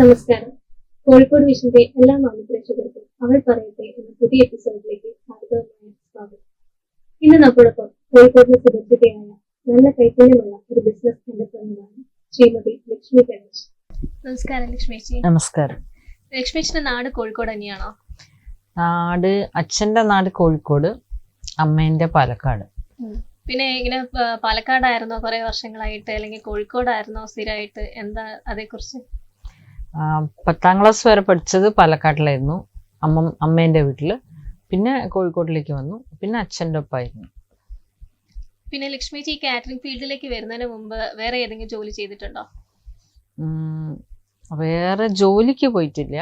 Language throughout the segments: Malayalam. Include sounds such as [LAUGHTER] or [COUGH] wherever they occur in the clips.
നമസ്കാരം. കോഴിക്കോട് വിഷന്റെ എല്ലാ മാന്യപ്രേക്ഷകർക്കും അവൾ പറയട്ടെ എന്ന പുതിയ എപ്പിസോഡിലേക്ക് ഹാർദവമായ സ്വാഗതം. ഇന്ന് നമ്മോടൊപ്പം കോഴിക്കോടിന് സുരക്ഷിതയായ നല്ല കൈപുണ്യമുള്ള ഒരു ബിസിനസ് എന്റർപ്രണറാണ് ശ്രീമതി ലക്ഷ്മി ഗണേഷ് നമസ്കാരം ലക്ഷ്മിച്ചി നമസ്കാരം. ലക്ഷ്മിച്ചിന്റെ നാട് കോഴിക്കോട് തന്നെയാണോ? നാട് അച്ഛന്റെ നാട് കോഴിക്കോട് അമ്മേന്റെ പാലക്കാട്. പിന്നെ ഇങ്ങനെ പാലക്കാടായിരുന്നോ കുറെ വർഷങ്ങളായിട്ട്? അല്ലെങ്കിൽ കോഴിക്കോടായിരുന്നോ സ്ഥിരമായിട്ട്? എന്താ അതേക്കുറിച്ച്? പത്താം ക്ലാസ് വരെ പഠിച്ചത് പാലക്കാട്ടിലായിരുന്നു. അമ്മ അമ്മേന്റെ വീട്ടിൽ. പിന്നെ കോഴിക്കോട്ടിലേക്ക് വന്നു. പിന്നെ അച്ഛന്റെ ഒപ്പമായിരുന്നു പിന്നെ ലക്ഷ്മിച്ചി ഈ കാറ്ററിംഗ് ഫീൽഡിലേക്ക് വരുന്നതിന് മുമ്പ് വേറെ ഏതെങ്കിലും ജോലി ചെയ്തിട്ടുണ്ടോ? വേറെ ജോലിക്ക് പോയിട്ടില്ല.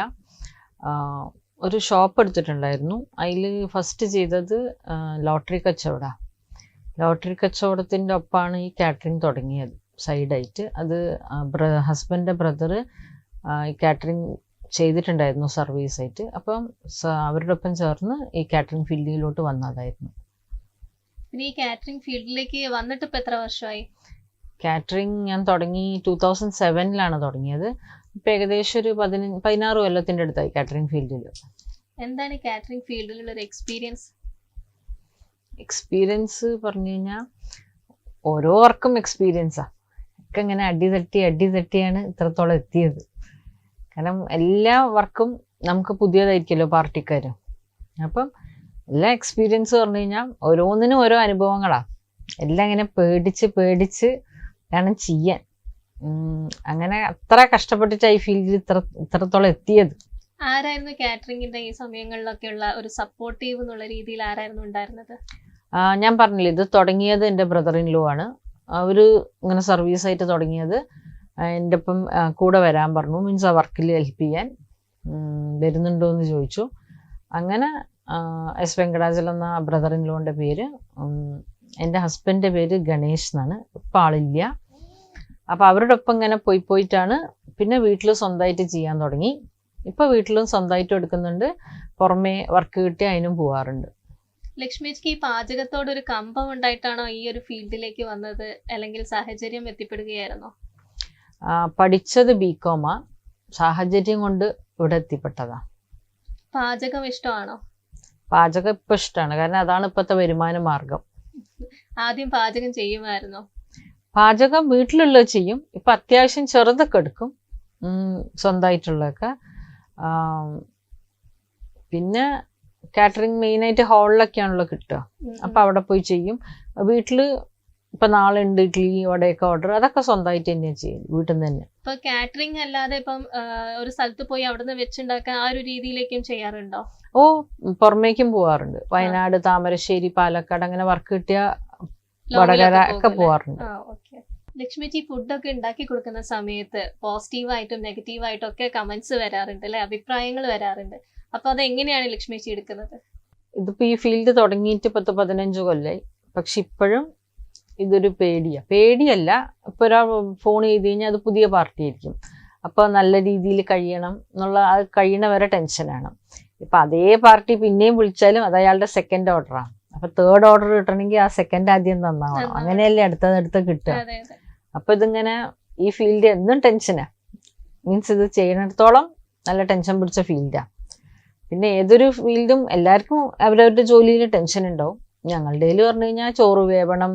ഒരു ഷോപ്പ് എടുത്തിട്ടുണ്ടായിരുന്നു. അതിൽ ഫസ്റ്റ് ചെയ്തത് ലോട്ടറി കച്ചവട. ലോട്ടറി കച്ചവടത്തിന്റെ ഒപ്പമാണ് ഈ കാറ്ററിംഗ് തുടങ്ങിയത്. സൈഡായിട്ട്. അത് ഹസ്ബൻഡിന്റെ ബ്രദർ ഈ കാറ്ററിംഗ് ചെയ്തിട്ടുണ്ടായിരുന്നു സർവീസ് ആയിട്ട്. അപ്പം അവരുടെ ഒപ്പം ചേർന്ന് ഈ കാറ്ററിംഗ് ഫീൽഡിലോട്ട് വന്നതായിരുന്നു. പിന്നെ ഈ കാറ്ററിംഗ് ഫീൽഡിലേക്ക് വന്നിട്ട് ഇപ്പം എത്ര വർഷമായി? കാറ്ററിംഗ് ഞാൻ തുടങ്ങി ടൂ തൗസൻഡ് സെവനിലാണ് തുടങ്ങിയത്. ഇപ്പം ഏകദേശം ഒരു പതിനഞ്ച് പതിനാറ് കൊല്ലത്തിന്റെ അടുത്തായി കാറ്ററിംഗ് ഫീൽഡിൽ എന്താണ് കാറ്ററിംഗ് ഫീൽഡിലുള്ള ഒരു എക്സ്പീരിയൻസ് എക്സ്പീരിയൻസ് പറഞ്ഞു കഴിഞ്ഞാൽ ഓരോ വർക്കും എക്സ്പീരിയൻസാണ് ഒക്കെ ഇങ്ങനെ അടി തട്ടി അടി തട്ടിയാണ് ഇത്രത്തോളം എത്തിയത്. കാരണം എല്ലാ വർക്കും നമുക്ക് പുതിയതായിരിക്കുമല്ലോ പാർട്ടിക്കാർ അപ്പം എല്ലാ എക്സ്പീരിയൻസ് പറഞ്ഞു കഴിഞ്ഞാൽ ഓരോന്നിനും ഓരോ അനുഭവങ്ങളാണ് എല്ലാം ഇങ്ങനെ പേടിച്ച് പേടിച്ച് വേണം ചെയ്യാൻ. അങ്ങനെ അത്ര കഷ്ടപ്പെട്ടിട്ട് ഈ ഫീൽഡിൽ ഇത്ര ഇത്രത്തോളം എത്തിയത്. ആരായിരുന്നു കാറ്ററിംഗിന്റെ ഈ സമയങ്ങളിലൊക്കെ ഉള്ള ഒരു സപ്പോർട്ടീവ് എന്നുള്ള രീതിയിൽ ആരായിരുന്നു ഉണ്ടായിരുന്നത്? ഞാൻ പറഞ്ഞില്ലേ ഇത് തുടങ്ങിയത് എന്റെ ബ്രദറിൻ ഇൻ ലോ ആണ്. അവർ ഇങ്ങനെ സർവീസ് ആയിട്ട് തുടങ്ങിയത്. എന്റെ ഒപ്പം കൂടെ വരാൻ പറഞ്ഞു. മീൻസ് ആ വർക്കിൽ ഹെൽപ്പ് ചെയ്യാൻ വരുന്നുണ്ടോ എന്ന് ചോദിച്ചു. അങ്ങനെ എസ് വെങ്കടാചലം എന്ന ലോന്റെ പേര് എന്റെ ഹസ്ബൻഡിന്റെ പേര് ഗണേഷ് എന്നാണ്. ഇപ്പം ആളില്ല. അപ്പോൾ അവരുടെ ഒപ്പം ഇങ്ങനെ പോയി പോയിട്ടാണ് പിന്നെ വീട്ടിൽ സ്വന്തമായിട്ട് ചെയ്യാൻ തുടങ്ങി. ഇപ്പോൾ വീട്ടിലും സ്വന്തമായിട്ട് എടുക്കുന്നുണ്ട്. പുറമേ വർക്ക് കിട്ടി അതിനും പോവാറുണ്ട്. ലക്ഷ്മിജിക്ക് ഈ പാചകത്തോട് ഒരു കമ്പം ഉണ്ടായിട്ടാണോ ഈ ഒരു ഫീൽഡിലേക്ക് വന്നത്? അല്ലെങ്കിൽ സാഹചര്യം എത്തിപ്പെടുകയായിരുന്നോ? പഠിച്ചത് ബികോമാ സാഹചര്യം കൊണ്ട് ഇവിടെ എത്തിപ്പെട്ടതാ. പാചകം ഇഷ്ടമാണോ? പാചകം ഇപ്പൊ ഇഷ്ടമാണ് കാരണം അതാണ് ഇപ്പോഴത്തെ വരുമാന മാർഗം. ആദ്യം പാചകം ചെയ്യുമായിരുന്നോ? പാചകം വീട്ടിലുള്ള ചെയ്യും. ഇപ്പൊ അത്യാവശ്യം ചെറുതൊക്കെ എടുക്കും. സ്വന്തമായിട്ടുള്ളതൊക്കെ. പിന്നെ കാറ്ററിംഗ് മെയിനായിട്ട് ഹാളിലൊക്കെയാണല്ലോ കിട്ടുക. അപ്പൊ അപ്പം അവിടെ പോയി ചെയ്യും. വീട്ടിൽ ഇപ്പം നാളെ ഉണ്ട് ഇഡ്ഡലി വടയൊക്കെ ഓർഡർ അതൊക്കെ സ്വന്തമായിട്ട് തന്നെയാണ് ചെയ്യുന്നത് വീട്ടിൽ നിന്ന് തന്നെ. ഇപ്പൊ കാറ്ററിംഗ് അല്ലാതെ ഇപ്പം ഒരു സ്ഥലത്ത് പോയി അവിടുന്ന് വെച്ചുണ്ടാക്കാൻ ആ ഒരു രീതിയിലേക്കും ചെയ്യാറുണ്ടോ? ഓ പുറമേക്കും പോവാറുണ്ട്. വയനാട് താമരശ്ശേരി പാലക്കാട് അങ്ങനെ വർക്ക് കിട്ടിയ വടകര ഒക്കെ പോവാറുണ്ട്. ലക്ഷ്മിജി ഫുഡൊക്കെ ഉണ്ടാക്കി കൊടുക്കുന്ന സമയത്ത് പോസിറ്റീവായിട്ടും നെഗറ്റീവായിട്ടും ഒക്കെ കമന്റ്സ് വരാറുണ്ട് അല്ലെ? അഭിപ്രായങ്ങൾ വരാറുണ്ട്. അപ്പൊ അത് എങ്ങനെയാണ് ലക്ഷ്മിജി എടുക്കുന്നത്? ഇതിപ്പോ ഈ ഫീൽഡ് തുടങ്ങിയിട്ട് പത്ത് പതിനഞ്ച് കൊല്ലായി. പക്ഷെ ഇപ്പോഴും ഇതൊരു പേടിയാണ് പേടിയല്ല. ഇപ്പോൾ ഒരാൾ ഫോൺ ചെയ്ത് കഴിഞ്ഞാൽ അത് പുതിയ പാർട്ടി ആയിരിക്കും അപ്പോൾ നല്ല രീതിയിൽ കഴിയണം എന്നുള്ള അത് കഴിയണവരെ ടെൻഷനാണ് ഇപ്പം അതേ പാർട്ടി പിന്നെയും വിളിച്ചാലും അത് അയാളുടെ സെക്കൻഡ് ഓർഡറാണ് അപ്പൊ തേർഡ് ഓർഡർ കിട്ടണമെങ്കിൽ ആ സെക്കൻഡ് ആദ്യം നന്നാവണം. അങ്ങനെയല്ലേ അടുത്തതടുത്ത് കിട്ടുക. അപ്പോൾ അപ്പൊ ഇതിങ്ങനെ ഈ ഫീൽഡ് എന്നും ടെൻഷനാ മീൻസ് ഇത് ചെയ്യണടത്തോളം നല്ല ടെൻഷൻ പിടിച്ച ഫീൽഡാണ് പിന്നെ ഏതൊരു ഫീൽഡും എല്ലാവർക്കും അവരവരുടെ ജോലിയിൽ ടെൻഷൻ ഉണ്ടാവും. ഞങ്ങളുടെ പറഞ്ഞു കഴിഞ്ഞാൽ ചോറ് വേവണം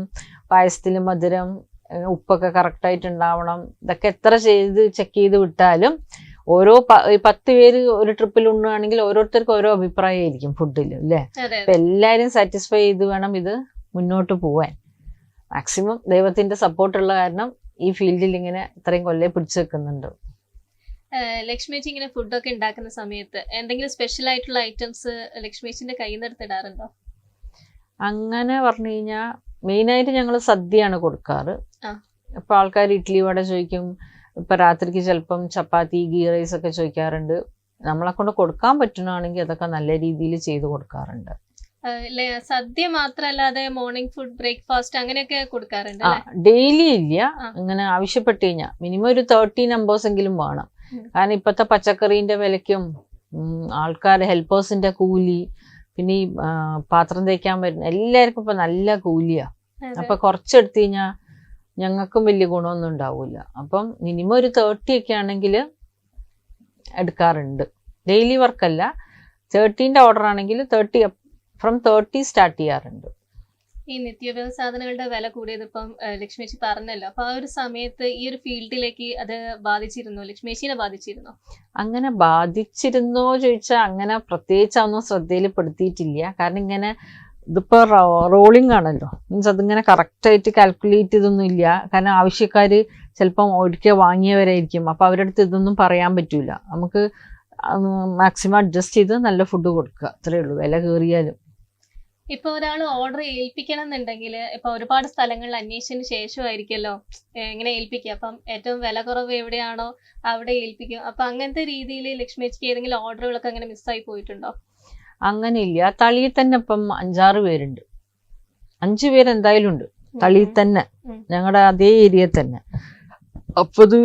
പായസത്തിൽ മധുരം ഉപ്പൊക്കെ കറക്റ്റായിട്ട് ഉണ്ടാവണം ഇതൊക്കെ എത്ര ചെയ്ത് ചെക്ക് ചെയ്ത് വിട്ടാലും ഓരോ പത്ത് പേര് ഒരു ട്രിപ്പിൽ ഉണ്ണുകയാണെങ്കിൽ ഓരോരുത്തർക്കും ഓരോ അഭിപ്രായമായിരിക്കും ഫുഡിൽ അല്ലേ? അപ്പൊ എല്ലാവരും സാറ്റിസ്ഫൈ ചെയ്ത് വേണം ഇത് മുന്നോട്ട് പോവാൻ. മാക്സിമം ദൈവത്തിന്റെ സപ്പോർട്ടുള്ള കാരണം ഈ ഫീൽഡിൽ ഇങ്ങനെ ഇത്രയും കൊല്ലേ പിടിച്ചു വെക്കുന്നുണ്ട്. ലക്ഷ്മിച്ചി ഇങ്ങനെ ഫുഡൊക്കെ ഉണ്ടാക്കുന്ന സമയത്ത് എന്തെങ്കിലും സ്പെഷ്യൽ ആയിട്ടുള്ള ഐറ്റംസ് ലക്ഷ്മിച്ചിന്റെ കയ്യിൽ നിന്ന് എടുത്തിടാറുണ്ടോ? അങ്ങനെ പറഞ്ഞു കഴിഞ്ഞാൽ മെയിനായിട്ട് ഞങ്ങൾ സദ്യയാണ് കൊടുക്കാറ്. അപ്പോൾ ആൾക്കാർ ഇഡ്ഡലി വട ചോദിക്കും. ഇപ്പൊ രാത്രിക്ക് ചിലപ്പം ചപ്പാത്തി ഗീ റൈസ് ഒക്കെ ചോദിക്കാറുണ്ട്. നമ്മളെ കൊണ്ട് കൊടുക്കാൻ പറ്റുന്നതാണെങ്കിൽ അതൊക്കെ നല്ല രീതിയിൽ ചെയ്ത് കൊടുക്കാറുണ്ട്. സദ്യ മാത്രല്ലാതെ മോർണിംഗ് ഫുഡ് ബ്രേക്ക്ഫാസ്റ്റ് അങ്ങനെയൊക്കെ കൊടുക്കാറുണ്ട് ഡെയിലി ഇല്ല. അങ്ങനെ ആവശ്യപ്പെട്ട് കഴിഞ്ഞാൽ മിനിമം ഒരു തേർട്ടി നമ്പേഴ്സ് എങ്കിലും വേണം. കാരണം ഇപ്പോഴത്തെ പച്ചക്കറീന്റെ വിലയ്ക്കും ആൾക്കാർ ഹെൽപ്പേഴ്സിന്റെ കൂലി പിന്നെ ഈ പാത്രം തേക്കാൻ വരുന്ന എല്ലാവർക്കും ഇപ്പൊ നല്ല കൂലിയാണ്. അപ്പൊ കുറച്ചെടുത്ത് കഴിഞ്ഞാൽ ഞങ്ങൾക്കും വലിയ ഗുണമൊന്നും ഉണ്ടാവില്ല. അപ്പം മിനിമം ഒരു തേർട്ടി ഒക്കെ ആണെങ്കിൽ എടുക്കാറുണ്ട്. ഡെയിലി വർക്കല്ല തേർട്ടീന്റെ ഓർഡർ ആണെങ്കിൽ തേർട്ടി ഫ്രം തേർട്ടി സ്റ്റാർട്ട് ചെയ്യാറുണ്ട്. ഈ നിത്യോപയോഗ സാധനങ്ങളുടെ വില കൂടിയത് ഇപ്പം ലക്ഷ്മേശി പറഞ്ഞല്ലോ. അപ്പൊ ആ ഒരു സമയത്ത് ഈ ഒരു ഫീൽഡിലേക്ക് അത് ബാധിച്ചിരുന്നോ? ലക്ഷ്മിച്ചിനെ ബാധിച്ചിരുന്നോ? അങ്ങനെ ബാധിച്ചിരുന്നോ ചോദിച്ചാൽ അങ്ങനെ പ്രത്യേകിച്ച് ഒന്നും ശ്രദ്ധയിൽപ്പെടുത്തിയിട്ടില്ല. കാരണം ഇങ്ങനെ ഇതിപ്പോൾ റോളിംഗ് ആണല്ലോ. മീൻസ് അതിങ്ങനെ കറക്റ്റായിട്ട് കാൽക്കുലേറ്റ് ചെയ്തൊന്നും ഇല്ല. കാരണം ആവശ്യക്കാർ ചിലപ്പം ഒരിക്കൽ വാങ്ങിയവരായിരിക്കും. അപ്പോൾ അവരുടെ അടുത്ത് ഇതൊന്നും പറയാൻ പറ്റൂല. നമുക്ക് മാക്സിമം അഡ്ജസ്റ്റ് ചെയ്ത് നല്ല ഫുഡ് കൊടുക്കുക. അത്രയേ ഉള്ളൂ. വില കയറിയാലും. ഇപ്പൊ ഒരാൾ ഓർഡർ ഏൽപ്പിക്കണം എന്നുണ്ടെങ്കിൽ ഇപ്പൊ ഒരുപാട് സ്ഥലങ്ങളിൽ അന്വേഷിച്ചതിന് ശേഷമായിരിക്കുമല്ലോ എങ്ങനെ ഇങ്ങനെ ഏൽപ്പിക്കുക. അപ്പം ഏറ്റവും വില കുറവ് എവിടെയാണോ അവിടെ ഏൽപ്പിക്കും. അപ്പൊ അങ്ങനത്തെ രീതിയിൽ ലക്ഷ്മിച്ചിക്ക് ഏതെങ്കിലും ഓർഡറുകളൊക്കെ അങ്ങനെ മിസ്സായി പോയിട്ടുണ്ടോ? അങ്ങനെയില്ല. തളിയിൽ തന്നെ ഇപ്പം അഞ്ചാറ് പേരുണ്ട്. അഞ്ചു പേരെന്തായാലും ഉണ്ട്. തളിയിൽ തന്നെ. ഞങ്ങളുടെ അതേ ഏരിയ തന്നെ. അപ്പൊ അത്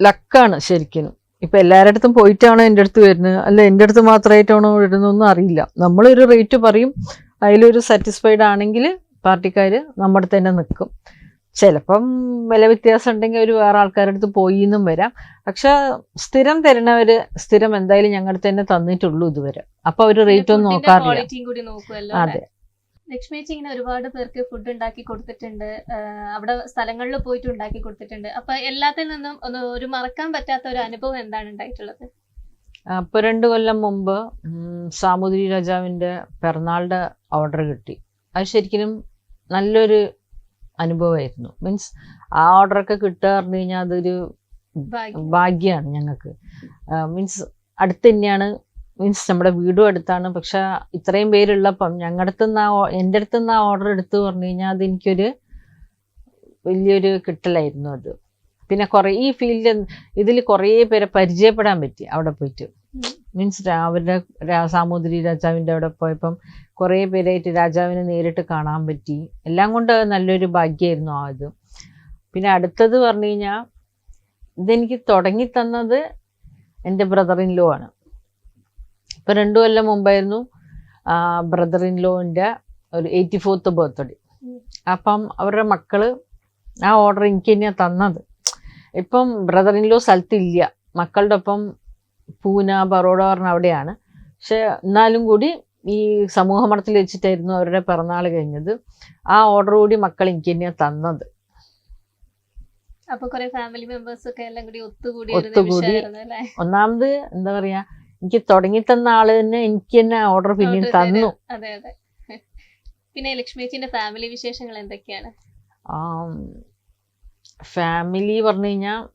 ലക്കാണ് ശരിക്കും. ഇപ്പൊ എല്ലാവരുടെ അടുത്തും പോയിട്ടാണോ എന്റെ അടുത്ത് വരുന്നത്? അല്ല എന്റെ അടുത്ത് മാത്രമായിട്ടാണോ വരുന്നതെന്നും അറിയില്ല. നമ്മളൊരു റേറ്റ് പറയും അതിലൊരു സാറ്റിസ്ഫൈഡ് ആണെങ്കിൽ പാർട്ടിക്കാർ നമ്മുടെ തന്നെ നിൽക്കും ചിലപ്പം വില വ്യത്യാസം ഉണ്ടെങ്കിൽ അവർ വേറെ ആൾക്കാരുടെ അടുത്ത് പോയി എന്നും വരാം. പക്ഷെ സ്ഥിരം തരണവർ സ്ഥിരം എന്തായാലും ഞങ്ങളുടെ തന്നെ തന്നിട്ടുള്ളൂ ഇതുവരെ. അപ്പൊ അവർ റേറ്റ് ഒന്നും നോക്കാറില്ല. ക്വാളിറ്റിയും കൂടി ചേച്ചി അതെ. ഇങ്ങനെ ഒരുപാട് പേർക്ക് ഫുഡ് ഉണ്ടാക്കി കൊടുത്തിട്ടുണ്ട്. അവിടെ സ്ഥലങ്ങളിൽ പോയിട്ട് ഉണ്ടാക്കി കൊടുത്തിട്ടുണ്ട്. അപ്പൊ എല്ലാത്തിൽ നിന്നും ഒന്ന് ഒരു മറക്കാൻ പറ്റാത്ത ഒരു അനുഭവം എന്താണ് ഉണ്ടായിട്ടുള്ളത്? അപ്പൊ രണ്ട് കൊല്ലം മുമ്പ് സാമൂതിരി രാജാവിന്റെ പിറന്നാളുടെ ഓർഡർ കിട്ടി. അത് ശരിക്കും നല്ലൊരു അനുഭവമായിരുന്നു. മീൻസ് ആ ഓർഡറൊക്കെ കിട്ടുക പറഞ്ഞു കഴിഞ്ഞാൽ അതൊരു ഭാഗ്യം. ഭാഗ്യമാണ് ഞങ്ങൾക്ക്. മീൻസ് അടുത്ത് തന്നെയാണ്. മീൻസ് നമ്മുടെ വീടും അടുത്താണ്. പക്ഷെ ഇത്രയും പേരുള്ളപ്പം ഞങ്ങളുടെ അടുത്ത് നിന്ന് ആ എന്റെ അടുത്ത് നിന്ന് ആ ഓർഡർ എടുത്തു പറഞ്ഞു കഴിഞ്ഞാൽ അതെനിക്കൊരു വലിയൊരു കിട്ടലായിരുന്നു അത്. പിന്നെ കുറേ ഈ ഫീൽഡ് ഇതിൽ കുറേ പേരെ പരിചയപ്പെടാൻ പറ്റി അവിടെ പോയിട്ട്. മീൻസ് അവരുടെ സാമൂതിരി രാജാവിന്റെ അവിടെ പോയപ്പം കുറേ പേരായിട്ട് രാജാവിനെ നേരിട്ട് കാണാൻ പറ്റി. എല്ലാം കൊണ്ട് നല്ലൊരു ഭാഗ്യമായിരുന്നു ആ ഇത്. പിന്നെ അടുത്തത് പറഞ്ഞു കഴിഞ്ഞാൽ ഇതെനിക്ക് തുടങ്ങി തന്നത് എന്റെ ബ്രദർ ഇൻ ലോ ആണ്. ഇപ്പം രണ്ടു കൊല്ലം മുമ്പായിരുന്നു ബ്രദർ ഇൻ ലോന്റെ ഒരു എയ്റ്റി ഫോർത്ത് ബർത്ത്ഡേ. അപ്പം അവരുടെ മക്കൾ ആ ഓർഡർ എനിക്ക് തന്നെയാണ് തന്നത്. ഇപ്പം ബ്രദർ ഇൻ ലോ സ്ഥലത്തില്ല. മക്കളുടെ ഒപ്പം പൂന ബറോഡ പറഞ്ഞ അവിടെയാണ്. പക്ഷെ എന്നാലും കൂടി ഈ സമൂഹ മഠത്തിൽ വെച്ചിട്ടായിരുന്നു അവരുടെ പിറന്നാൾ കഴിഞ്ഞത്. ആ ഓർഡർ കൂടി മക്കൾ എനിക്ക് തന്നെയാണ് തന്നത്. ഫാമിലി മെമ്പേഴ്സ് ഒക്കെ എല്ലാം കൂടി ഒത്തുകൂടി. ഒന്നാമത് എന്താ പറയാ എനിക്ക് തുടങ്ങി തന്ന ആൾ തന്നെ എനിക്ക് തന്നെ ഓർഡർ പിന്നെയും തന്നു. അതെ അതെ. [LAUGHS] പിന്നെ ലക്ഷ്മി ഫാമിലി വിശേഷങ്ങൾ എന്തൊക്കെയാണ്? ഫാമിലി പറഞ്ഞു കഴിഞ്ഞാൽ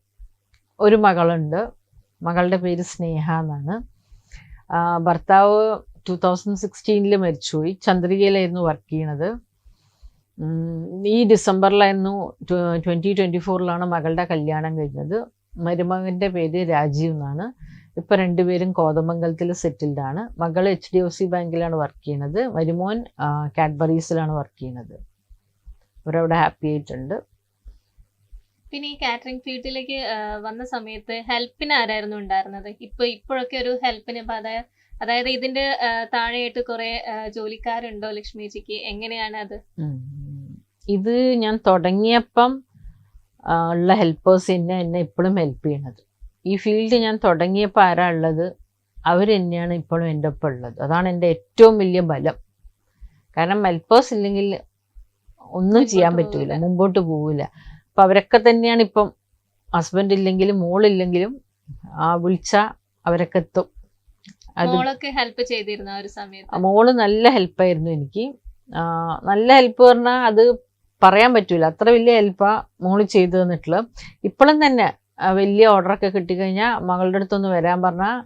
ഒരു മകളുണ്ട്. മകളുടെ പേര് സ്നേഹ എന്നാണ്. ഭർത്താവ് ടു തൗസൻഡ് സിക്സ്റ്റീനിൽ മരിച്ചുപോയി. ചന്ദ്രികയിലായിരുന്നു വർക്ക് ചെയ്യണത്. ഈ ഡിസംബറിലായിരുന്നു ട്വന്റി ട്വന്റി ഫോറിലാണ് മകളുടെ കല്യാണം കഴിഞ്ഞത്. മരുമകന്റെ പേര് രാജീവ് എന്നാണ്. ഇപ്പം രണ്ടുപേരും കോതമംഗലത്തിൽ സെറ്റിൽഡാണ് മകൾ എച്ച് ഡി എഫ് സി ബാങ്കിലാണ് വർക്ക് ചെയ്യണത്. മരുമോൻ കാഡ്ബറീസിലാണ് വർക്ക് ചെയ്യണത്. അവരവിടെ ഹാപ്പി ആയിട്ടുണ്ട്. പിന്നെ ഈ കാറ്ററിംഗ് ഫീൽഡിലേക്ക് വന്ന സമയത്ത് ഹെൽപ്പിന് ആരായിരുന്നു ഉണ്ടായിരുന്നത്? ഇപ്പൊ ഇപ്പോഴൊക്കെ ഒരു ഹെൽപ്പിന് അതായത് അതായത് ഇതിന്റെ താഴെയായിട്ട് കുറെ ജോലിക്കാരുണ്ടോ ലക്ഷ്മിജിക്ക്? എങ്ങനെയാണ് അത്? ഇത് ഞാൻ തുടങ്ങിയപ്പം ഉള്ള ഹെൽപ്പേഴ്സ് തന്നെ എന്നെ ഇപ്പോഴും ഹെൽപ്പ് ചെയ്യണത്. ഈ ഫീൽഡ് ഞാൻ തുടങ്ങിയപ്പോൾ ആരാ ഉള്ളത്? അവർ തന്നെയാണ് ഇപ്പോഴും എന്റെ ഒപ്പം ഉള്ളത്. അതാണ് എന്റെ ഏറ്റവും വലിയ ബലം. കാരണം ഹെൽപ്പേഴ്സ് ഇല്ലെങ്കിൽ ഒന്നും ചെയ്യാൻ പറ്റൂല. മുമ്പോട്ട് പോവില്ല അപ്പം അവരൊക്കെ തന്നെയാണ് ഇപ്പം ഹസ്ബൻഡ് ഇല്ലെങ്കിലും മോളില്ലെങ്കിലും ആ വിളിച്ച അവരൊക്കെ എത്തും. മോളൊക്കെ ഹെൽപ്പ് ചെയ്തിരുന്നു ഒരു സമയത്ത്? മോൾ നല്ല ഹെൽപ്പായിരുന്നു എനിക്ക്. നല്ല ഹെൽപ്പ് പറഞ്ഞാൽ അത് പറയാൻ പറ്റൂല. അത്ര വലിയ ഹെൽപ്പാ മോൾ ചെയ്തു തന്നിട്ടുള്ളത്. ഇപ്പോഴും തന്നെ വലിയ ഓർഡറൊക്കെ കിട്ടിക്കഴിഞ്ഞാൽ മകളുടെ അടുത്തൊന്ന് വരാൻ പറഞ്ഞാൽ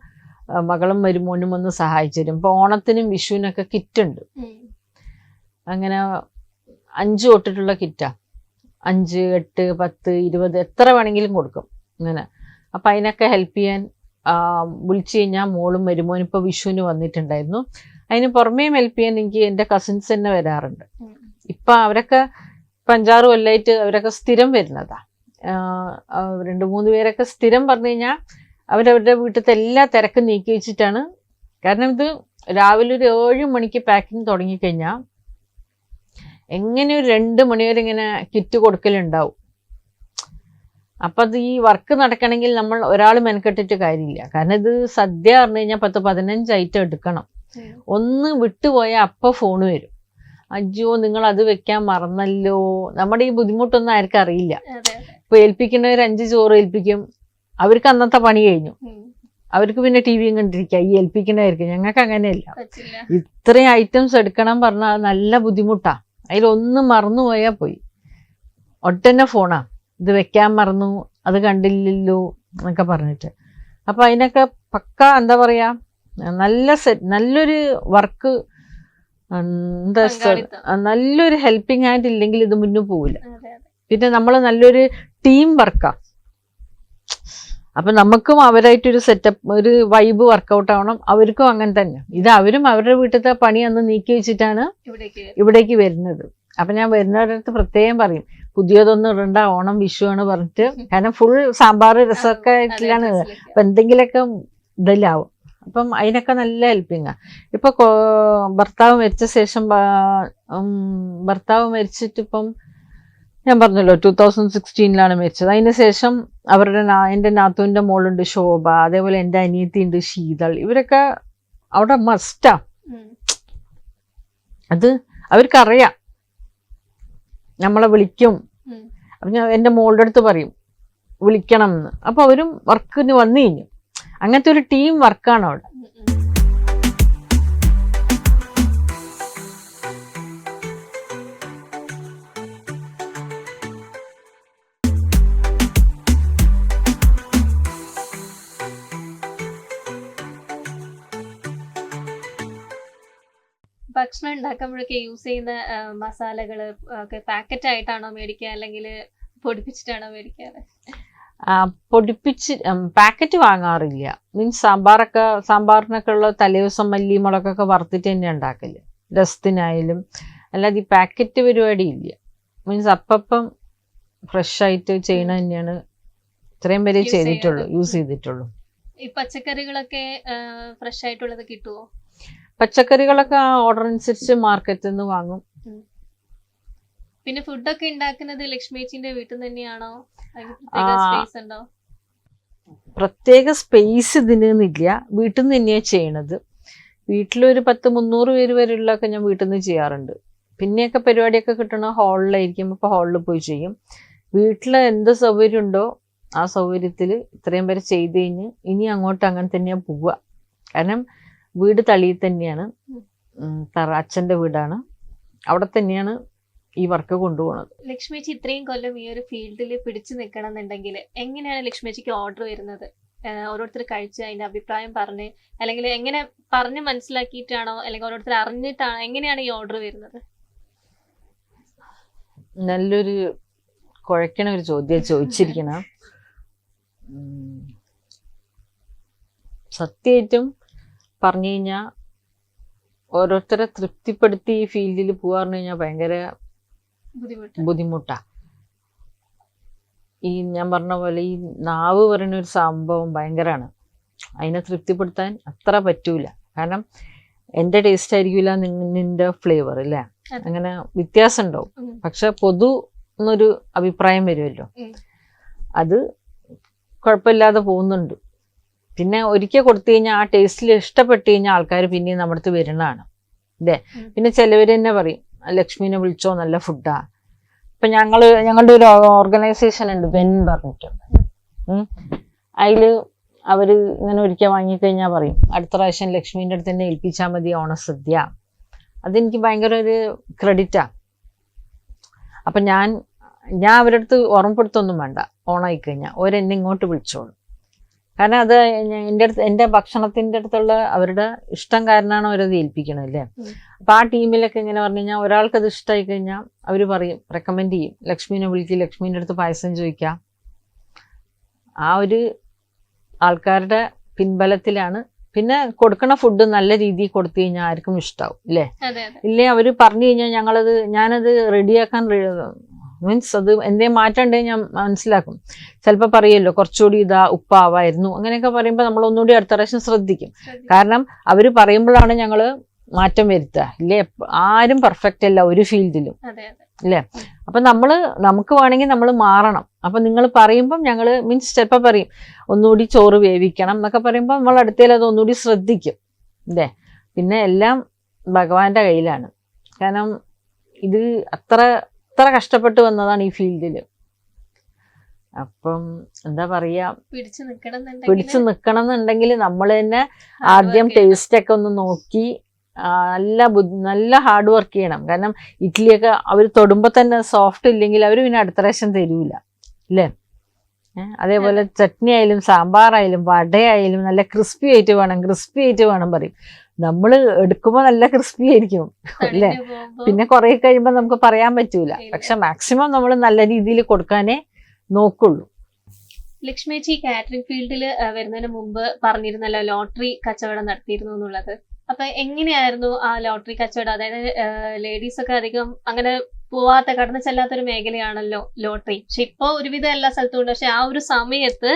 മകളും മരുമോനും ഒന്ന് സഹായിച്ചു തരും. ഇപ്പൊ ഓണത്തിനും വിഷുവിനൊക്കെ കിറ്റ് ഉണ്ട്. അങ്ങനെ അഞ്ചു തൊട്ടിട്ടുള്ള കിറ്റാ അഞ്ച് എട്ട് പത്ത് ഇരുപത് എത്ര വേണമെങ്കിലും കൊടുക്കും. അങ്ങനെ അപ്പം അതിനൊക്കെ ഹെൽപ്പ് ചെയ്യാൻ വിളിച്ചു കഴിഞ്ഞാൽ മോളും വരുമോനും ഇപ്പോൾ വിഷുവിന് വന്നിട്ടുണ്ടായിരുന്നു. അതിന് പുറമേയും ഹെൽപ്പ് ചെയ്യാൻ എനിക്ക് എന്റെ കസിൻസ് തന്നെ വരാറുണ്ട്. ഇപ്പം അവരൊക്കെ ഇപ്പം അഞ്ചാറ് കൊല്ലമായിട്ട് അവരൊക്കെ സ്ഥിരം വരുന്നതാ. രണ്ട് മൂന്ന് പേരൊക്കെ സ്ഥിരം പറഞ്ഞു കഴിഞ്ഞാൽ അവരവരുടെ വീട്ടിലത്തെ എല്ലാ തിരക്കും നീക്കി വെച്ചിട്ടാണ്. കാരണം ഇത് രാവിലെ ഒരു ഏഴ് മണിക്ക് പാക്കിംഗ് തുടങ്ങിക്കഴിഞ്ഞാൽ എങ്ങനെ ഒരു രണ്ട് മണിവരെ ഇങ്ങനെ കിറ്റ് കൊടുക്കലുണ്ടാവും. അപ്പൊ അത് ഈ വർക്ക് നടക്കണമെങ്കിൽ നമ്മൾ ഒരാൾ മെനക്കെട്ടിട്ട് കാര്യമില്ല. കാരണം ഇത് സദ്യ പറഞ്ഞു കഴിഞ്ഞാൽ പത്ത് പതിനഞ്ച് ഐറ്റം എടുക്കണം. ഒന്ന് വിട്ടുപോയാൽ അപ്പൊ ഫോൺ വരും. അയ്യോ നിങ്ങൾ അത് വെക്കാൻ മറന്നല്ലോ. നമ്മുടെ ഈ ബുദ്ധിമുട്ടൊന്നും ആർക്കും അറിയില്ല. ഇപ്പൊ ഏൽപ്പിക്കുന്നവർ അഞ്ച് ചോറ് ഏൽപ്പിക്കും. അവർക്ക് അന്നത്തെ പണി കഴിഞ്ഞു. അവർക്ക് പിന്നെ ടി വിയും കണ്ടിരിക്കുക ഈ ഏൽപ്പിക്കുന്നവർക്ക്. ഞങ്ങൾക്ക് അങ്ങനെയല്ല. ഇത്രയും ഐറ്റംസ് എടുക്കണം പറഞ്ഞാൽ നല്ല ബുദ്ധിമുട്ടാ. അതിലൊന്നും മറന്നുപോയാൽ പോയി. ഒട്ടന്നെ ഫോണാ. ഇത് വെക്കാൻ മറന്നു. അത് കണ്ടില്ലല്ലോ എന്നൊക്കെ പറഞ്ഞിട്ട്. അപ്പോൾ അതിനൊക്കെ പക്ക എന്താ പറയുക നല്ല സെറ്റ് നല്ലൊരു വർക്ക് എന്താ നല്ലൊരു ഹെൽപ്പിംഗ് ഹാൻഡ് ഇല്ലെങ്കിൽ ഇത് മുന്നേ പോവില്ല. പിന്നെ നമ്മൾ നല്ലൊരു ടീം വർക്കാ. അപ്പൊ നമുക്കും അവരായിട്ടൊരു സെറ്റപ്പ് ഒരു വൈബ് വർക്കൗട്ട് ആവണം. അവർക്കും അങ്ങനെ തന്നെ. ഇത് അവരും അവരുടെ വീട്ടിലത്തെ പണി അന്ന് നീക്കി വെച്ചിട്ടാണ് ഇവിടേക്ക് വരും. വരുന്നത്. അപ്പം ഞാൻ വരുന്നവരടുത്ത് പ്രത്യേകം പറയും പുതിയതൊന്നും ഇടണ്ട ഓണം വിഷു ആണ് പറഞ്ഞിട്ട്. കാരണം ഫുൾ സാമ്പാർ രസമൊക്കെ ആയിട്ടില്ലാണ്. അപ്പം എന്തെങ്കിലുമൊക്കെ ഇതിലാവും. അപ്പം അതിനൊക്കെ നല്ല ഹെൽപ്പിങ്ങാണ് ഇപ്പോൾ ഭർത്താവ് മരിച്ച ശേഷം ഭർത്താവ് മരിച്ചിട്ട് ഇപ്പം ഞാൻ പറഞ്ഞല്ലോ ടൂ തൗസൻഡ് സിക്സ്റ്റീനിലാണ് മരിച്ചത്. അതിന് ശേഷം അവരുടെ എന്റെ നാത്തുവിന്റെ മോളുണ്ട് ശോഭ അതേപോലെ എന്റെ അനിയത്തി ഉണ്ട് ശീതൾ. ഇവരൊക്കെ അവിടെ മസ്റ്റാ. അത് അവർക്കറിയാം. നമ്മളെ വിളിക്കും. അപ്പം ഞാൻ എന്റെ മോളുടെ അടുത്ത് പറയും വിളിക്കണം എന്ന് അപ്പോൾ അവരും വർക്കിന് വന്നു കഴിഞ്ഞു. അങ്ങനത്തെ ഒരു ടീം വർക്കാണ് അവിടെ. ഭക്ഷണം ഉണ്ടാക്കുമ്പോഴൊക്കെ യൂസ് ചെയ്യുന്ന മസാലകൾ ഒക്കെ പാക്കറ്റ് ആയിട്ടാണോ മേടിക്കുക? അല്ലെങ്കിൽ പൊടിപ്പിച്ചിട്ടാണോ മേടിക്കാറ്? പൊടിപ്പിച്ച് പാക്കറ്റ് വാങ്ങാറില്ല. മീൻസ് സാമ്പാറൊക്കെ സാമ്പാറിനൊക്കെ ഉള്ള തലേദിവസം മല്ലി മുളകൊക്കെ വറുത്തിട്ട് തന്നെ ഉണ്ടാക്കൽ. രസത്തിനായാലും. അല്ലാതെ ഈ പാക്കറ്റ് പരിപാടി ഇല്ല മീൻസ് അപ്പം ഫ്രഷ് ആയിട്ട് ചെയ്യണ തന്നെയാണ് ഇത്രയും പേരെ ചെയ്തിട്ടുള്ളൂ യൂസ് ചെയ്തിട്ടുള്ളൂ. ഈ പച്ചക്കറികളൊക്കെ ഫ്രഷ് ആയിട്ടുള്ളത് കിട്ടുമോ പച്ചക്കറികളൊക്കെ ആ ഓർഡർ അനുസരിച്ച് മാർക്കറ്റിൽ നിന്ന് വാങ്ങും. പിന്നെ ഫുഡൊക്കെ ഉണ്ടാക്കുന്നത് ലക്ഷ്മിച്ചിന്റെ വീട്ടിൽ നിന്ന് തന്നെയാണോ പ്രത്യേക സ്പേസ് ഉണ്ടോ? പ്രത്യേക സ്പേസ് ഇതിനില്ല വീട്ടിൽ നിന്ന് തന്നെയാണ് ചെയ്യണത്. വീട്ടിലൊരു പത്ത് മുന്നൂറ് പേര് വരെയുള്ളതൊക്കെ ഞാൻ വീട്ടിൽ നിന്ന് ചെയ്യാറുണ്ട്. പിന്നെയൊക്കെ പരിപാടിയൊക്കെ കിട്ടണ ഹാളിലായിരിക്കും അപ്പോൾ ഹാളിൽ പോയി ചെയ്യും. വീട്ടിൽ എന്ത് സൗകര്യം ഉണ്ടോ ആ സൗകര്യത്തിൽ ഇത്രയും പേര് ചെയ്ത് കഴിഞ്ഞ് ഇനി അങ്ങോട്ട് അങ്ങനെ തന്നെയാണ് പോവുക. കാരണം വീട് തളിയിൽ തന്നെയാണ്. തറ അച്ഛന്റെ വീടാണ്. അവിടെ തന്നെയാണ് ഈ വർക്ക് കൊണ്ടുപോകുന്നത് ലക്ഷ്മിച്ചി ഇത്രയും കൊല്ലം ഈ ഒരു ഫീൽഡിൽ പിടിച്ചു നിൽക്കണം എന്നുണ്ടെങ്കിൽ എങ്ങനെയാണ് ലക്ഷ്മിച്ചിക്ക് ഓർഡർ വരുന്നത്? ഓരോരുത്തർ കഴിച്ച് അതിന്റെ അഭിപ്രായം പറഞ്ഞ് അല്ലെങ്കിൽ എങ്ങനെ പറഞ്ഞ് മനസ്സിലാക്കിയിട്ടാണോ അല്ലെങ്കിൽ ഓരോരുത്തർ അറിഞ്ഞിട്ടാണോ എങ്ങനെയാണ് ഈ ഓർഡർ വരുന്നത്? നല്ലൊരു കുഴക്കണ ഒരു ചോദ്യം ചോദിച്ചിരിക്കണം. സത്യമായിട്ടും പറഞ്ഞു കഴിഞ്ഞാൽ ഓരോരുത്തരെ തൃപ്തിപ്പെടുത്തി ഈ ഫീൽഡിൽ പോകാന്ന് കഴിഞ്ഞാൽ ഭയങ്കര ബുദ്ധിമുട്ടാണ് ബുദ്ധിമുട്ടാ. ഈ ഞാൻ പറഞ്ഞ പോലെ ഈ നാവ് പറയുന്ന ഒരു സംഭവം ഭയങ്കരമാണ് അതിനെ തൃപ്തിപ്പെടുത്താൻ അത്ര പറ്റൂല. കാരണം എന്റെ ടേസ്റ്റ് ആയിരിക്കില്ല നിന്റെ ഫ്ലേവർ അല്ലേ? അങ്ങനെ വ്യത്യാസം ഉണ്ടാവും പക്ഷെ പൊതു എന്നൊരു അഭിപ്രായം വരുമല്ലോ. അത് കുഴപ്പമില്ലാതെ പോകുന്നുണ്ട്. പിന്നെ ഒരിക്കൽ കൊടുത്തു കഴിഞ്ഞാൽ ആ ടേസ്റ്റിൽ ഇഷ്ടപ്പെട്ട് കഴിഞ്ഞാൽ ആൾക്കാർ പിന്നെയും നമ്മുടെ അടുത്ത് വരുന്നതാണ്. അല്ലേ പിന്നെ ചിലവർ തന്നെ പറയും ലക്ഷ്മീനെ വിളിച്ചോ നല്ല ഫുഡാ ഇപ്പൊ ഞങ്ങൾ ഞങ്ങളുടെ ഒരു ഓർഗനൈസേഷൻ ഉണ്ട് വെൻ പറഞ്ഞിട്ട്. അതിൽ അവർ ഇങ്ങനെ ഒരിക്കൽ വാങ്ങിക്കഴിഞ്ഞാൽ പറയും അടുത്ത പ്രാവശ്യം ലക്ഷ്മീന്റെ അടുത്ത് തന്നെ ഏൽപ്പിച്ചാൽ മതി ഓണസദ്യ അതെനിക്ക് ഭയങ്കര ഒരു ക്രെഡിറ്റാ അപ്പൊ ഞാൻ ഞാൻ അവരടുത്ത് ഓർമ്മപ്പെടുത്തൊന്നും വേണ്ട ഓണായി കഴിഞ്ഞാൽ ഓരെന്നെ ഇങ്ങോട്ട് വിളിച്ചോളും. കാരണം അത് എന്റെ അടുത്ത് എന്റെ ഭക്ഷണത്തിന്റെ അടുത്തുള്ള അവരുടെ ഇഷ്ടം കാരണമാണ് അവരത് ഏൽപ്പിക്കണം അല്ലേ? അപ്പോൾ അപ്പൊ ആ ടീമിലൊക്കെ ഇങ്ങനെ പറഞ്ഞു കഴിഞ്ഞാൽ ഒരാൾക്കത് ഇഷ്ടമായി കഴിഞ്ഞാൽ അവർ പറയും റെക്കമെൻഡ് ചെയ്യും. ലക്ഷ്മീനെ വിളിക്കും ലക്ഷ്മീന്റെ അടുത്ത് പായസം ചോദിക്കാം. ആ ഒരു ആൾക്കാരുടെ പിൻബലത്തിലാണ്. പിന്നെ കൊടുക്കണ ഫുഡ് നല്ല രീതിയിൽ കൊടുത്തു കഴിഞ്ഞാൽ ആർക്കും ഇഷ്ടാവും ഇല്ലേ? ഇല്ലേ? അവർ പറഞ്ഞു കഴിഞ്ഞാൽ ഞങ്ങളത് ഞാനത് റെഡിയാക്കാൻ മീൻസ് അത് എന്തേലും മാറ്റം ഉണ്ടെങ്കിൽ ഞാൻ മനസ്സിലാക്കും. ചിലപ്പോൾ പറയുമല്ലോ കുറച്ചുകൂടി ഇതാ ഉപ്പാവായിരുന്നു. അങ്ങനെയൊക്കെ പറയുമ്പോൾ നമ്മൾ ഒന്നുകൂടി അടുത്ത പ്രാവശ്യം ശ്രദ്ധിക്കും. കാരണം അവർ പറയുമ്പോഴാണ് ഞങ്ങൾ മാറ്റം വരുത്തുക ഇല്ലേ? ആരും പെർഫെക്റ്റ് അല്ല ഒരു ഫീൽഡിലും അല്ലേ അപ്പൊ നമ്മൾ നമുക്ക് വേണമെങ്കിൽ നമ്മൾ മാറണം. അപ്പം നിങ്ങൾ പറയുമ്പം ഞങ്ങൾ മീൻസ് ചിലപ്പോൾ പറയും ഒന്നുകൂടി ചോറ് വേവിക്കണം എന്നൊക്കെ പറയുമ്പോൾ നമ്മൾ അടുത്തേൽ അത് ഒന്നുകൂടി ശ്രദ്ധിക്കും. അല്ലേ പിന്നെ എല്ലാം ഭഗവാന്റെ കയ്യിലാണ്. കാരണം ഇത് അത്ര അത്ര കഷ്ടപ്പെട്ട് വന്നതാണ് ഈ ഫീൽഡിൽ. അപ്പം എന്താ പറയാ പിടിച്ചു നിക്കണം എന്നുണ്ടെങ്കിൽ നമ്മൾ തന്നെ ആദ്യം ടേസ്റ്റ് ഒക്കെ ഒന്ന് നോക്കി നല്ല ബുദ്ധി നല്ല ഹാർഡ് വർക്ക് ചെയ്യണം. കാരണം ഇഡ്ഡലിയൊക്കെ അവർ തൊടുമ്പോൾ തന്നെ സോഫ്റ്റ് ഇല്ലെങ്കിൽ അവർ പിന്നെ അടുത്ത പ്രാവശ്യം തരൂല. അല്ലേ? അതേപോലെ ചട്നി ആയാലും സാമ്പാറായാലും വടയായാലും നല്ല ക്രിസ്പി ആയിട്ട് വേണം ക്രിസ്പി ആയിട്ട് വേണം പറയും. നമ്മൾ എടുക്കുമ്പോൾ നല്ല ക്രിസ്പി ആയിരിക്കും അല്ലേ? പിന്നെ കുറെ കഴിയുമ്പോൾ നമുക്ക് പറയാൻ പറ്റൂല. പക്ഷെ മാക്സിമം നമ്മൾ നല്ല രീതിയിൽ കൊടുക്കാനേ നോക്കുള്ളൂ. ലക്ഷ്മിച്ചി കാറ്ററിംഗ് ഫീൽഡിൽ വരുന്നതിന് മുമ്പ് പറഞ്ഞിരുന്നല്ലോ ലോട്ടറി കച്ചവടം നടത്തിയിരുന്നു എന്നുള്ളത്. അപ്പൊ എങ്ങനെയായിരുന്നു ആ ലോട്ടറി കച്ചവടം? അതായത് ലേഡീസ് ഒക്കെ അധികം അങ്ങനെ പോവാത്ത കടന്നു ചെല്ലാത്ത ഒരു മേഖലയാണല്ലോ ലോട്ടറി പക്ഷെ ഇപ്പൊ ഒരുവിധം എല്ലാ സ്ഥലത്തും ഉണ്ട്. പക്ഷെ ആ ഒരു സമയത്ത്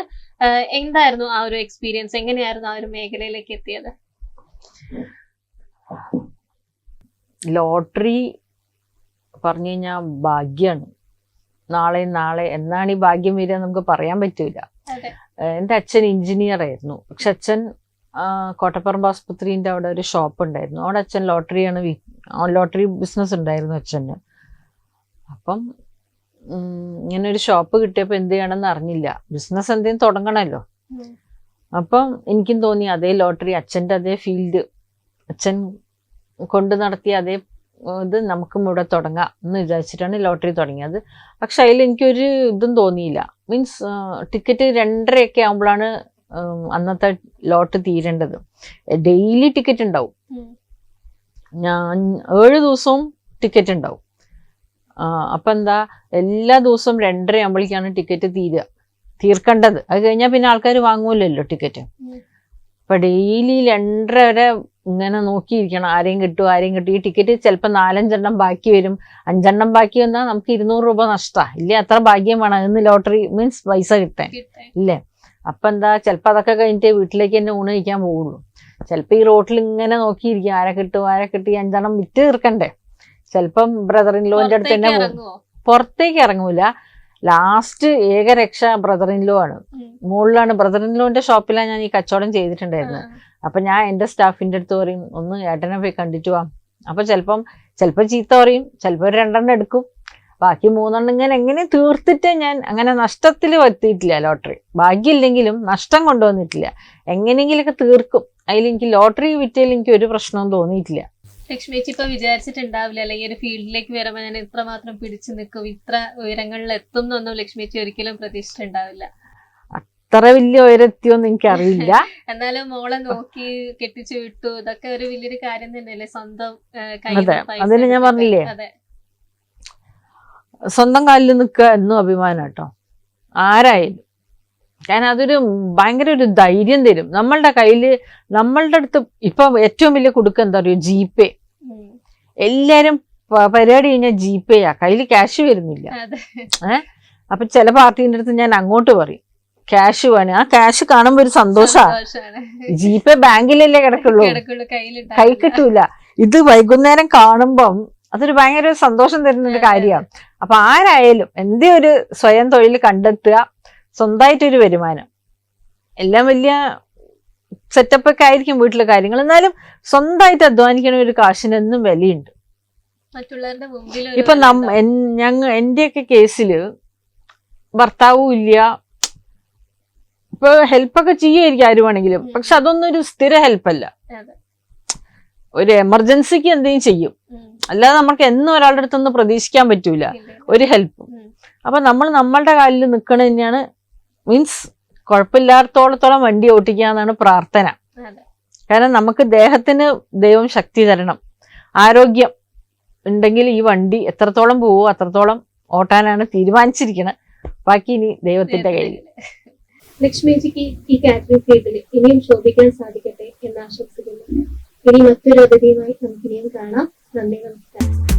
എന്തായിരുന്നു ആ ഒരു എക്സ്പീരിയൻസ് എങ്ങനെയായിരുന്നു ആ ഒരു മേഖലയിലേക്ക് എത്തിയത്? ലോട്ടറി പറഞ്ഞു കഴിഞ്ഞാൽ ഭാഗ്യമാണ് നാളെ നാളെ. എന്നാണ് ഈ ഭാഗ്യം വരിക നമുക്ക് പറയാൻ പറ്റൂല. എന്റെ അച്ഛൻ എഞ്ചിനീയർ ആയിരുന്നു. പക്ഷെ അച്ഛൻ കോട്ടപ്പറമ്പ് ആസ്പത്രിന്റെ അവിടെ ഒരു ഷോപ്പ് ഉണ്ടായിരുന്നു. അവിടെ അച്ഛൻ ലോട്ടറിയാണ് ലോട്ടറി ബിസിനസ് ഉണ്ടായിരുന്നു അച്ഛന്. അപ്പം ഇങ്ങനെ ഒരു ഷോപ്പ് കിട്ടിയപ്പോൾ എന്ത് ചെയ്യണമെന്ന് അറിഞ്ഞില്ല. ബിസിനസ് എന്തെങ്കിലും തുടങ്ങണമല്ലോ. അപ്പം എനിക്കും തോന്നി അതേ ലോട്ടറി അച്ഛന്റെ അതേ ഫീൽഡ് അച്ഛൻ കൊണ്ട് നടത്തിയ അതേ ഇത് നമുക്കും ഇവിടെ തുടങ്ങാം എന്ന് വിചാരിച്ചിട്ടാണ് ലോട്ടറി തുടങ്ങിയത്. പക്ഷെ അതിൽ എനിക്കൊരു ഇതും തോന്നിയില്ല. മീൻസ് ടിക്കറ്റ് രണ്ടരയൊക്കെ ആകുമ്പോഴാണ് അന്നത്തെ ലോട്ട് തീരേണ്ടത്. ഡെയിലി ടിക്കറ്റ് ഉണ്ടാവും. ഞാൻ ഏഴ് ദിവസവും ടിക്കറ്റ് ഉണ്ടാവും. അപ്പം എന്താ എല്ലാ ദിവസവും രണ്ടര ആകുമ്പോഴേക്കാണ് ടിക്കറ്റ് തീരുക തീർക്കേണ്ടത്. അത് കഴിഞ്ഞാൽ പിന്നെ ആൾക്കാർ വാങ്ങൂലല്ലോ ടിക്കറ്റ്. അപ്പൊ ഡെയിലി രണ്ടര വരെ ഇങ്ങനെ നോക്കിയിരിക്കണം. ആരെയും കിട്ടും ആരെയും കിട്ടും. ഈ ടിക്കറ്റ് ചിലപ്പോൾ നാലഞ്ചെണ്ണം ബാക്കി വരും. അഞ്ചെണ്ണം ബാക്കി വന്നാൽ നമുക്ക് ഇരുന്നൂറ് രൂപ നഷ്ടമാണ് ഇല്ലേ? അത്ര ഭാഗ്യം വേണം. ഇന്ന് ലോട്ടറി മീൻസ് പൈസ കിട്ടാൻ. ഇല്ലേ? അപ്പൊ എന്താ ചിലപ്പോൾ അതൊക്കെ കഴിഞ്ഞിട്ട് വീട്ടിലേക്ക് തന്നെ ഊണ് കഴിക്കാൻ പോവുള്ളൂ. ചിലപ്പോൾ ഈ റോട്ടിൽ ഇങ്ങനെ നോക്കിയിരിക്കും. ആരെ കിട്ടും ആരെ കിട്ടും. ഈ അഞ്ചെണ്ണം വിറ്റ് തീർക്കണ്ടേ? ചിലപ്പം ബ്രദർ ഇൻ ലോന്റെ അടുത്ത് തന്നെ പോകും? പുറത്തേക്ക് ഇറങ്ങൂല. ലാസ്റ്റ് ഏകരക്ഷ ബ്രദർ ഇൻ ലോ ആണ്. മുകളിലാണ്. ബ്രദർ ഇൻ ലോന്റെ ഷോപ്പിലാണ് ഞാൻ ഈ കച്ചവടം ചെയ്തിട്ടുണ്ടായിരുന്നത്. അപ്പൊ ഞാൻ എന്റെ സ്റ്റാഫിന്റെ അടുത്ത് പറയും ഒന്ന് ഏട്ടനെ പോയി കണ്ടിട്ട് വാ. അപ്പൊ ചിലപ്പം ചിലപ്പോൾ ചീത്ത പറയും ചിലപ്പോൾ ഒരു രണ്ടെണ്ണം എടുക്കും. ബാക്കി മൂന്നെണ്ണം ഇങ്ങനെ എങ്ങനെ തീർത്തിട്ട് ഞാൻ അങ്ങനെ നഷ്ടത്തിൽ വരുത്തിയിട്ടില്ല ലോട്ടറി. ഭാഗ്യമില്ലെങ്കിലും നഷ്ടം കൊണ്ടുവന്നിട്ടില്ല. എങ്ങനെയെങ്കിലൊക്കെ തീർക്കും. അതിൽ എനിക്ക് ലോട്ടറി വിറ്റതിൽ എനിക്ക് ഒരു പ്രശ്നവും തോന്നിയിട്ടില്ല. ലക്ഷ്മി ചേച്ചി ഇപ്പൊ വിചാരിച്ചിട്ടുണ്ടാവില്ല. അല്ലെങ്കിൽ ഒരു ഫീൽഡിലേക്ക് വരുമ്പോ ഞാൻ ഇത്രമാത്രം പിടിച്ചു നിൽക്കും ഇത്ര ഉയരങ്ങളിൽ എത്തും എന്നൊന്നും ലക്ഷ്മി ചേച്ചി ഒരിക്കലും പ്രതീക്ഷിച്ചിട്ടുണ്ടാവില്ല. അത്ര വലിയ ഉയരത്തിയൊന്നും എനിക്കറിയില്ല. [LAUGHS] എന്നാലും മോളെ നോക്കി കെട്ടിച്ചു വിട്ടു. ഇതൊക്കെ ഒരു വലിയൊരു കാര്യം തന്നെയല്ലേ? സ്വന്തം അതിന് ഞാൻ. പറഞ്ഞില്ലേ? സ്വന്തം കാലിൽ നിൽക്കുക എന്നും അഭിമാനം കേട്ടോ. ആരായാലും. കാരണം അതൊരു ഭയങ്കര ഒരു ധൈര്യം തരും. നമ്മളുടെ കയ്യിൽ നമ്മളുടെ അടുത്ത് ഇപ്പൊ ഏറ്റവും വലിയ കുടുക്ക എന്താ പറയുക? ജിപേ എല്ലാരും പരിപാടി കഴിഞ്ഞാൽ ജിപേ ആ. കയ്യിൽ ക്യാഷ് വരുന്നില്ല. അതെ. അപ്പൊ ചില പാർട്ടീന്റെ അടുത്ത് ഞാൻ അങ്ങോട്ട് പറയും. ക്യാഷ് വേണം. ആ ക്യാഷ് കാണുമ്പോ ഒരു സന്തോഷാ. ജിപേ ബാങ്കിലല്ലേ കിടക്കുള്ളൂ. കൈ കിട്ടൂല. ഇത് വൈകുന്നേരം കാണുമ്പം അതൊരു ഭയങ്കര ഒരു സന്തോഷം തരുന്ന ഒരു കാര്യമാണ് അപ്പൊ ആരായാലും എന്തേ ഒരു സ്വയം തൊഴിൽ കണ്ടെത്തുക സ്വന്തമായിട്ടൊരു വരുമാനം. എല്ലാം വലിയ സെറ്റപ്പ് ഒക്കെ ആയിരിക്കും വീട്ടിലെ കാര്യങ്ങൾ. എന്നാലും സ്വന്തമായിട്ട് അധ്വാനിക്കണ ഒരു കാശിനൊന്നും വിലയുണ്ട്. ഇപ്പൊ ഞങ്ങ എന്റെയൊക്കെ കേസിൽ ഭർത്താവും ഇല്ല. ഇപ്പൊ ഹെൽപ്പൊക്കെ ചെയ്യുമായിരിക്കും ആര് വേണമെങ്കിലും. പക്ഷെ അതൊന്നും ഒരു സ്ഥിര ഹെൽപ്പല്ല. ഒരു എമർജൻസിക്ക് എന്തെങ്കിലും ചെയ്യും. അല്ലാതെ നമുക്ക് എന്നും ഒരാളുടെ അടുത്തൊന്നും പ്രതീക്ഷിക്കാൻ പറ്റൂല. ഒരു ഹെൽപ്പും. അപ്പൊ നമ്മൾ നമ്മളുടെ കാലിൽ നിൽക്കണ തന്നെയാണ് മീൻസ് കുഴപ്പമില്ലാത്തോളത്തോളം വണ്ടി ഓട്ടിക്കുക എന്നാണ് പ്രാർത്ഥന കാരണം നമുക്ക് ദേഹത്തിന് ദൈവം ശക്തി തരണം. ആരോഗ്യം ഉണ്ടെങ്കിൽ ഈ വണ്ടി എത്രത്തോളം പോവോ അത്രത്തോളം ഓട്ടാനാണ് തീരുമാനിച്ചിരിക്കുന്നത് ബാക്കി ഇനി ദൈവത്തിന്റെ കയ്യിൽ. ലക്ഷ്മിജിക്ക് ഈ കാറ്ററിംഗ് ഫീൽഡിൽ ഇനിയും ശോഭിക്കാൻ സാധിക്കട്ടെ എന്ന് ആശംസിക്കുന്നു. ഇനി മറ്റൊരു അതിഥിയുമായി നമുക്ക് ഇനിയും കാണാം. നന്ദി നമസ്കാരം.